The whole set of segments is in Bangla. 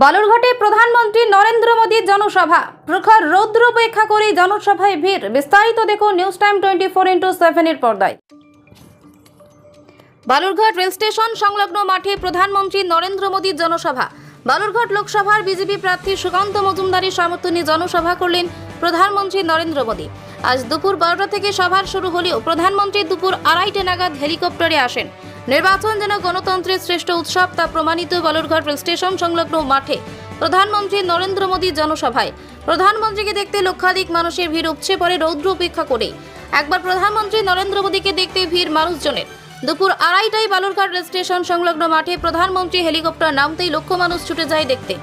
বালুরঘাটে প্রধানমন্ত্রী নরেন্দ্র মোদীর জনসভা। প্রখর রৌদ্র উপেক্ষা করে জনসভায় ভিড়। বিস্তারিত দেখুন news time twenty four into সেভেনের পর্দায়। বালুরঘাট রেল স্টেশন সংলগ্ন মাঠে প্রধানমন্ত্রী নরেন্দ্র মোদীর জনসভা। বালুরঘাট লোকসভার বিজেপি প্রার্থী সুকান্ত মজুমদারের সমর্থনে জনসভা করলেন প্রধানমন্ত্রী নরেন্দ্র মোদী। আজ দুপুর বারোটা থেকে সভার শুরু হলেও প্রধানমন্ত্রী দুপুর আড়াইটে নাগাদ হেলিকপ্টারে আসেন। নির্বাচন যেন গণতন্ত্রের শ্রেষ্ঠ উৎসব তা প্রমাণিত বালুরঘাট রেল স্টেশন সংলগ্ন মাঠে। প্রধানমন্ত্রী নরেন্দ্র মোদীর জনসভায়। প্রধানমন্ত্রীকে দেখতে লক্ষাধিক মানুষের ভিড় উপচে পড়ে রৌদ্র উপেক্ষা করে একবার প্রধানমন্ত্রী নরেন্দ্র মোদীকে দেখতে ভিড় মানুষজনের। দুপুর আড়াইটায় বালুরঘাট রেল স্টেশন সংলগ্ন মাঠে প্রধানমন্ত্রী হেলিকপ্টার নামতেই লক্ষ মানুষ ছুটে যায় দেখতে।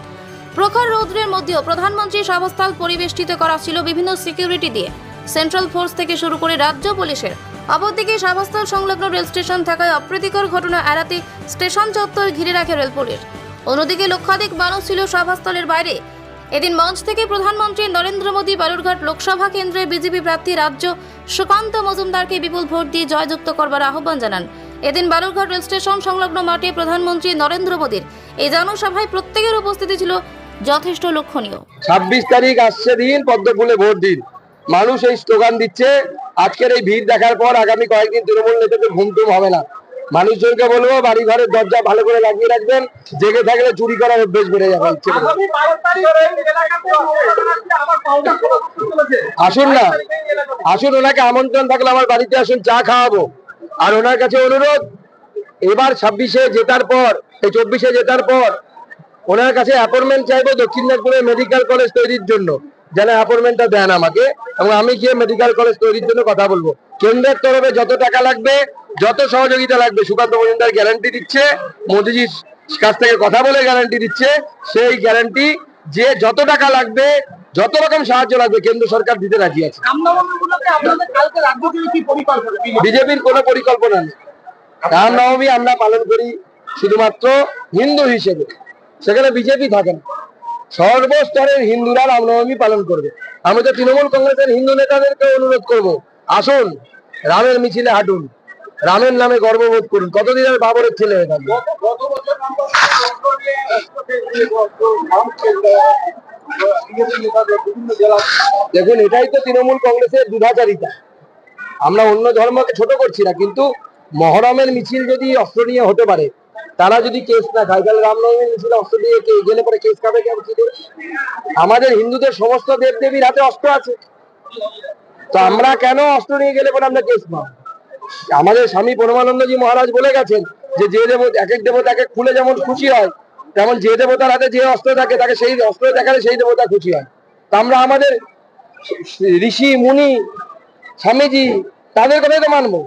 প্রখর রৌদ্রের মধ্যেও প্রধানমন্ত্রী সভাস্থল পরিবেষ্টিত করা ছিল বিভিন্ন সিকিউরিটি দিয়ে। সেন্ট্রাল ফোর্স থেকে শুরু করে রাজ্য পুলিশের অপরদিকে সভাস্থল সংলগ্ন রেল স্টেশন থাকায় অপ্রীতিকর ঘটনা এড়াতে স্টেশন চত্বর ঘিরে রাখে রেল পুলিশ অন্যদিকে লক্ষাধিক মানুষ ছিল সভাস্থলের বাইরে। এদিন মঞ্চ থেকে প্রধানমন্ত্রী নরেন্দ্র মোদী বালুরঘাট লোকসভা কেন্দ্রে বিজেপি প্রার্থী রাজ্য সুকান্ত মজুমদারকে বিপুল ভোট দিয়ে জয়যুক্ত করবার আহ্বান জানান। এদিন বালুরঘাট রেল স্টেশন সংলগ্ন মাঠে প্রধানমন্ত্রী নরেন্দ্র মোদীর এই জনসভায় প্রত্যেকের উপস্থিতি ছিল যথেষ্ট লক্ষণীয়। ছাব্বিশ তারিখ আসছে দিন পদ্ম ফুলে ভোট দিন। মানুষ এই স্লোগান দিচ্ছে আজকের এই ভিড় দেখার পর আগামী কয়েকদিন তৃণমূল নেতাদের ঘুম টুম হবে না। মানুষজনকে বলব বাড়ি ঘরের দরজা ভালো করে লাগিয়ে রাখবেন জেগে থাকলে চুরি করার অভ্যেস বেড়ে যাবে। ইচ্ছে চলেছে। আসুন না। আসুন ওনাকে আমন্ত্রণ থাকলে আমার বাড়িতে আসুন চা খাওয়াবো। আর ওনার কাছে অনুরোধ এবার ছাব্বিশে জেতার পর এই চব্বিশে জেতার পর ওনার কাছে অ্যাপয়েন্টমেন্ট চাইব দক্ষিণ দিনাজপুরে মেডিকেল কলেজ তৈরির জন্য। যেন অ্যাপয়েন্টমেন্টটা দেন আমাকে এবং আমি গিয়ে মেডিকেল কলেজ তৈরির জন্য কথা বলব। কেন্দ্রের তরফে যত টাকা লাগবে যত সহযোগিতা লাগবে সুকান্ত মজুমদার গ্যারান্টি দিচ্ছে মোদিজির কাছ থেকে কথা বলে গ্যারান্টি দিচ্ছে সেই গ্যারান্টি যে যত টাকা লাগবে যত রকম সাহায্য লাগবে কেন্দ্র সরকার দিতে রাজি আছে। বিজেপির কোনো পরিকল্পনা নেই। রামনবমী আমরা পালন করি শুধুমাত্র হিন্দু হিসেবে। সেখানে বিজেপি থাকে না। সর্বস্তরের হিন্দুরা রামনবমী পালন করবে। আমি তো তৃণমূল কংগ্রেসের হিন্দু নেতাদেরকে অনুরোধ করব, আসুন, রামের মিছিলে হাঁটুন। রামের নামে গর্ববোধ করুন। কতদিন আর বাবরের ছেলে হয়ে থাকবে? দেখুন, এটাই তো তৃণমূল কংগ্রেসের দুধাচারিতা। আমরা অন্য ধর্মকে ছোট করছি না, কিন্তু মহরমের মিছিল যদি অস্ত্র নিয়ে হতে পারে তারা যদি কেস না খায়, তাহলে রামনবমীর মিছিলে অস্ত্র দিয়ে গেলে পরে কেস খাবে কেন? কি আমাদের হিন্দুদের সমস্ত দেব দেবীর হাতে অস্ত্র আছে। তো আমরা কেন অস্ত্র নিয়ে গেলে পরে আমরা কেস পাবো আমাদের স্বামী পরমানন্দজি মহারাজ বলে গেছেন যে যে দেবতা এক এক দেবতা এক এক ফুলে যেমন খুশি হয়, তেমন যে দেবতার হাতে যে অস্ত্র থাকে, তাকে সেই অস্ত্র দেখালে সেই দেবতা খুশি হয়। তা আমরা আমাদের ঋষি, মুনি, স্বামীজি, তাদের কথাই তো মানবো।